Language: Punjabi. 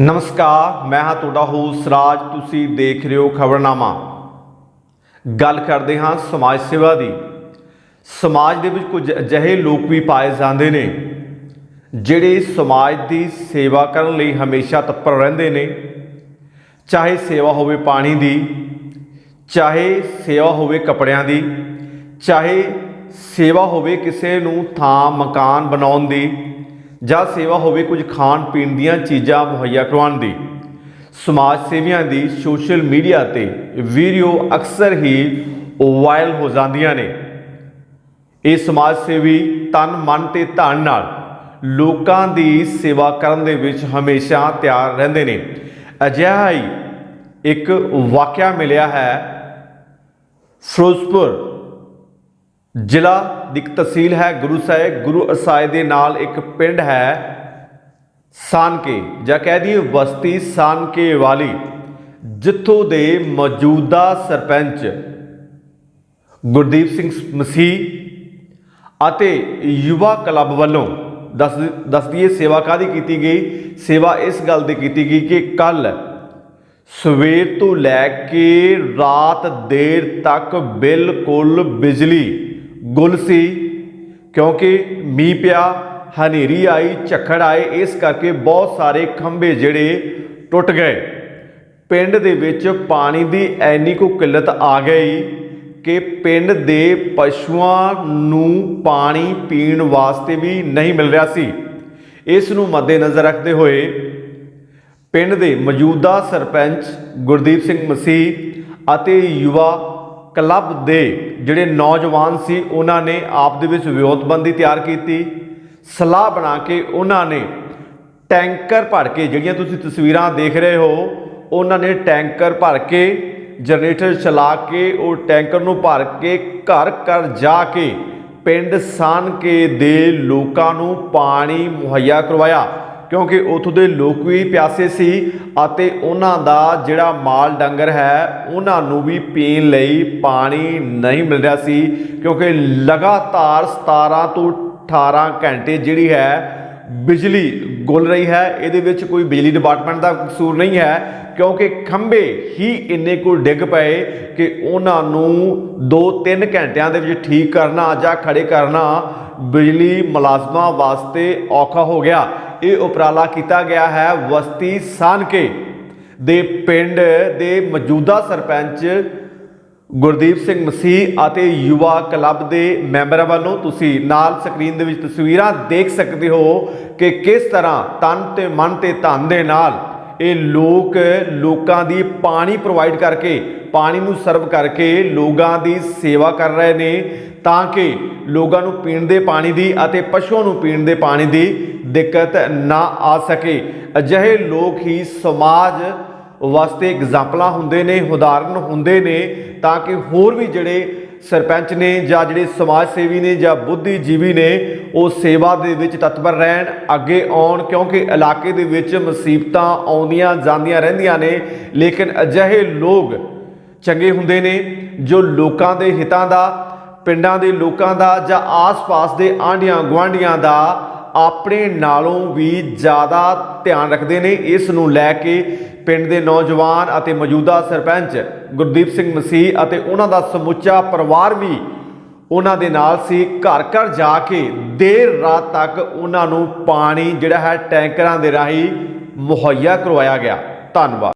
ਨਮਸਕਾਰ, ਮੈਂ ਹਾਂ ਤੁਹਾਡਾ ਹੋਸਟ ਰਾਜ। ਤੁਸੀਂ ਦੇਖ ਰਹੇ ਹੋ ਖਬਰਨਾਮਾ। ਗੱਲ ਕਰਦੇ ਹਾਂ ਸਮਾਜ ਸੇਵਾ ਦੀ। ਸਮਾਜ ਦੇ ਵਿੱਚ ਕੁਝ ਅਜਿਹੇ ਲੋਕ ਵੀ ਪਾਏ ਜਾਂਦੇ ਨੇ, ਜਿਹੜੇ ਸਮਾਜ ਦੀ ਸੇਵਾ ਕਰਨ ਲਈ ਹਮੇਸ਼ਾ ਤਤਪਰ ਰਹਿੰਦੇ ਨੇ। ਚਾਹੇ ਸੇਵਾ ਹੋਵੇ ਪਾਣੀ ਦੀ, ਚਾਹੇ ਸੇਵਾ ਹੋਵੇ ਕੱਪੜਿਆਂ ਦੀ, ਚਾਹੇ ਸੇਵਾ ਹੋਵੇ ਕਿਸੇ ਨੂੰ ਥਾਂ ਮਕਾਨ ਬਣਾਉਣ ਦੀ ਜਾਂ ਸੇਵਾ ਹੋਵੇ ਕੁਝ ਖਾਣ ਪੀਣ ਦੀਆਂ ਚੀਜ਼ਾਂ ਮੁਹੱਈਆ ਕਰਵਾਉਣ ਦੀ। ਸਮਾਜ ਸੇਵੀਆਂ ਦੀ ਸੋਸ਼ਲ ਮੀਡੀਆ ਤੇ ਵੀਡੀਓ ਅਕਸਰ ਹੀ ਵਾਇਰਲ ਹੋ ਜਾਂਦੀਆਂ ਨੇ। ਇਹ ਸਮਾਜ ਸੇਵੀ ਤਨ, ਮਨ ਤੇ ਧਨ ਨਾਲ ਲੋਕਾਂ ਦੀ ਸੇਵਾ ਕਰਨ ਦੇ ਵਿੱਚ ਹਮੇਸ਼ਾ ਤਿਆਰ ਰਹਿੰਦੇ ਨੇ। ਅਜਿਹਾ ਹੀ ਇੱਕ ਵਾਕਿਆ ਮਿਲਿਆ ਹੈ। ਫਿਰੋਜ਼ਪੁਰ ਜ਼ਿਲ੍ਹਾ ਦੀ ਇੱਕ ਤਹਿਸੀਲ ਹੈ ਗੁਰੂ ਸਾਹਿਬ, ਗੁਰੂ ਅਸਾਏ ਦੇ ਨਾਲ ਇੱਕ ਪਿੰਡ ਹੈ ਸਾਨਕੇ। ਜਾਂ ਕਹਿ ਦਈਏ ਬਸਤੀ ਸਾਨਕੇ ਵਾਲੀ, ਜਿੱਥੋਂ ਦੇ ਮੌਜੂਦਾ ਸਰਪੰਚ ਗੁਰਦੀਪ ਸਿੰਘ ਮਸੀਹ ਅਤੇ ਯੁਵਾ ਕਲੱਬ ਵੱਲੋਂ ਦੱਸ ਦੱਸਦੀਏ ਸੇਵਾ ਕਾਦੀ ਕੀਤੀ ਗਈ? ਸੇਵਾ ਇਸ ਗੱਲ ਦੀ ਕੀਤੀ ਗਈ ਕਿ ਕੱਲ ਸਵੇਰ ਤੋਂ ਲੈ ਕੇ ਰਾਤ ਦੇਰ ਤੱਕ ਬਿਲਕੁਲ ਬਿਜਲੀ ਗੁੱਲ ਸੀ, ਕਿਉਂਕਿ ਮੀਂਹ ਪਿਆ, ਹਨੇਰੀ ਆਈ, ਝੱਖੜ ਆਏ, ਇਸ ਕਰਕੇ ਬਹੁਤ ਸਾਰੇ ਖੰਭੇ ਜਿਹੜੇ ਟੁੱਟ ਗਏ। ਪਿੰਡ ਦੇ ਵਿੱਚ ਪਾਣੀ ਦੀ ਐਨੀ ਕੋ ਕਿੱਲਤ ਆ ਗਈ ਕਿ ਪਿੰਡ ਦੇ ਪਸ਼ੂਆਂ ਨੂੰ ਪਾਣੀ ਪੀਣ ਵਾਸਤੇ ਵੀ ਨਹੀਂ ਮਿਲ ਰਿਹਾ ਸੀ। ਇਸ ਨੂੰ ਮੱਦੇਨਜ਼ਰ ਰੱਖਦੇ ਹੋਏ ਪਿੰਡ ਦੇ ਮੌਜੂਦਾ ਸਰਪੰਚ ਗੁਰਦੀਪ ਸਿੰਘ ਮਸੀਹ ਅਤੇ ਯੁਵਾ ਕਲੱਬ ਦੇ ਜਿਹੜੇ ਨੌਜਵਾਨ ਸੀ, ਉਹਨਾਂ ਨੇ ਆਪ ਦੇ ਵਿੱਚ ਵਿਉਂਤਬੰਦੀ ਤਿਆਰ ਕੀਤੀ। ਸਲਾਹ ਬਣਾ ਕੇ ਉਹਨਾਂ ਨੇ ਟੈਂਕਰ ਭਰ ਕੇ, ਜਿਹੜੀਆਂ ਤੁਸੀਂ ਤਸਵੀਰਾਂ ਦੇਖ ਰਹੇ ਹੋ, ਉਹਨਾਂ ਨੇ ਟੈਂਕਰ ਭਰ ਕੇ, ਜਨਰੇਟਰ ਚਲਾ ਕੇ, ਉਹ ਟੈਂਕਰ ਨੂੰ ਭਰ ਕੇ ਘਰ ਘਰ ਜਾ ਕੇ ਪਿੰਡ ਸਾਨਕੇ ਦੇ ਲੋਕਾਂ ਨੂੰ ਪਾਣੀ ਮੁਹੱਈਆ ਕਰਵਾਇਆ। ਕਿਉਂਕਿ ਉਥੋਂ ਦੇ ਲੋਕ ਵੀ ਪਿਆਸੇ ਸੀ ਅਤੇ ਉਹਨਾਂ ਦਾ ਜਿਹੜਾ ਮਾਲ ਡੰਗਰ ਹੈ, ਉਹਨਾਂ ਨੂੰ ਵੀ ਪੀਣ ਲਈ ਪਾਣੀ ਨਹੀਂ ਮਿਲ ਰਿਹਾ ਸੀ, ਕਿਉਂਕਿ ਲਗਾਤਾਰ 17 ਤੋਂ 18 ਘੰਟੇ ਜਿਹੜੀ ਹੈ ਬਿਜਲੀ ਗੁੱਲ ਰਹੀ ਹੈ। ਇਹਦੇ ਵਿੱਚ ਕੋਈ ਬਿਜਲੀ ਡਿਪਾਰਟਮੈਂਟ ਦਾ ਕਸੂਰ ਨਹੀਂ ਹੈ, ਕਿਉਂਕਿ ਖੰਭੇ ਹੀ ਇੰਨੇ ਕੋ ਡਿੱਗ ਪਏ ਕਿ ਉਹਨਾਂ ਨੂੰ 2-3 ਘੰਟਿਆਂ ਦੇ ਵਿੱਚ ਠੀਕ ਕਰਨਾ ਜਾਂ ਖੜੇ ਕਰਨਾ ਬਿਜਲੀ ਮੁਲਾਜ਼ਮਾਂ ਵਾਸਤੇ ਔਖਾ ਹੋ ਗਿਆ। ਇਹ ਉਪਰਾਲਾ ਕੀਤਾ ਗਿਆ ਹੈ ਵਸਤੀ ਸਾਨਕੇ ਦੇ ਪਿੰਡ ਦੇ ਮੌਜੂਦਾ ਸਰਪੰਚ ਗੁਰਦੀਪ ਸਿੰਘ ਮਸੀਹ ਅਤੇ ਯੁਵਾ ਕਲੱਬ ਦੇ ਮੈਂਬਰਾਂ ਵੱਲੋਂ ਤੁਸੀਂ ਨਾਲ ਸਕਰੀਨ ਦੇ ਵਿੱਚ ਤਸਵੀਰਾਂ ਦੇਖ ਸਕਦੇ ਹੋ ਕਿ ਕਿਸ ਤਰ੍ਹਾਂ ਤਨ ਤੇ ਮਨ ਤੇ ਧਨ ਦੇ ਨਾਲ ਇਹ ਲੋਕ ਲੋਕਾਂ ਦੀ ਪਾਣੀ ਪ੍ਰੋਵਾਈਡ ਕਰਕੇ, ਪਾਣੀ ਨੂੰ ਸਰਵ ਕਰਕੇ ਲੋਕਾਂ ਦੀ ਸੇਵਾ ਕਰ ਰਹੇ ਨੇ ਤਾਂ ਕਿ ਲੋਕਾਂ ਨੂੰ ਪੀਣ ਦੇ ਪਾਣੀ ਦੀ ਅਤੇ ਪਸ਼ੂਆਂ ਨੂੰ ਪੀਣ ਦੇ ਪਾਣੀ ਦੀ ਦਿੱਕਤ ਨਾ ਆ ਸਕੇ। ਅਜਿਹੇ ਲੋਕ ਹੀ ਸਮਾਜ ਵਾਸਤੇ ਐਗਜ਼ਾਮਪਲਾਂ ਹੁੰਦੇ ਨੇ, ਉਦਾਹਰਨ ਹੁੰਦੇ ਨੇ ਤਾਂ ਕਿ ਹੋਰ ਵੀ ਜਿਹੜੇ ਸਰਪੰਚ ਨੇ ਜਾਂ ਜਿਹੜੇ ਸਮਾਜ ਸੇਵੀ ਨੇ ਜਾਂ ਬੁੱਧੀਜੀਵੀ ਨੇ, ਉਹ ਸੇਵਾ ਦੇ ਵਿੱਚ ਤਤਪਰ ਰਹਿਣ, ਅੱਗੇ ਆਉਣ, ਕਿਉਂਕਿ ਇਲਾਕੇ ਦੇ ਵਿੱਚ ਮੁਸੀਬਤਾਂ ਆਉਂਦੀਆਂ ਜਾਂਦੀਆਂ ਰਹਿੰਦੀਆਂ ਨੇ, ਲੇਕਿਨ ਅਜਿਹੇ ਲੋਕ ਚੰਗੇ ਹੁੰਦੇ ਨੇ, ਜੋ ਲੋਕਾਂ ਦੇ ਹਿੱਤਾਂ ਦਾ, ਪਿੰਡਾਂ ਦੇ ਲੋਕਾਂ ਦਾ ਜਾਂ ਆਸ-ਪਾਸ ਦੇ ਆਂਢੀਆਂ ਗੁਆਂਢੀਆਂ ਦਾ ਆਪਣੇ ਨਾਲੋਂ ਵੀ ਜ਼ਿਆਦਾ ਧਿਆਨ ਰੱਖਦੇ ਨੇ। ਇਸ ਨੂੰ ਲੈ ਕੇ ਪਿੰਡ ਦੇ ਨੌਜਵਾਨ ਅਤੇ ਮੌਜੂਦਾ ਸਰਪੰਚ ਗੁਰਦੀਪ ਸਿੰਘ ਮਸੀਹ ਅਤੇ ਉਹਨਾਂ ਦਾ ਸਮੁੱਚਾ ਪਰਿਵਾਰ ਵੀ ਉਹਨਾਂ ਦੇ ਨਾਲ ਸੀ। ਘਰ ਘਰ ਜਾ ਕੇ ਦੇਰ ਰਾਤ ਤੱਕ ਉਹਨਾਂ ਨੂੰ ਪਾਣੀ ਜਿਹੜਾ ਹੈ ਟੈਂਕਰਾਂ ਦੇ ਰਾਹੀਂ ਮੁਹੱਈਆ ਕਰਵਾਇਆ ਗਿਆ। ਧੰਨਵਾਦ।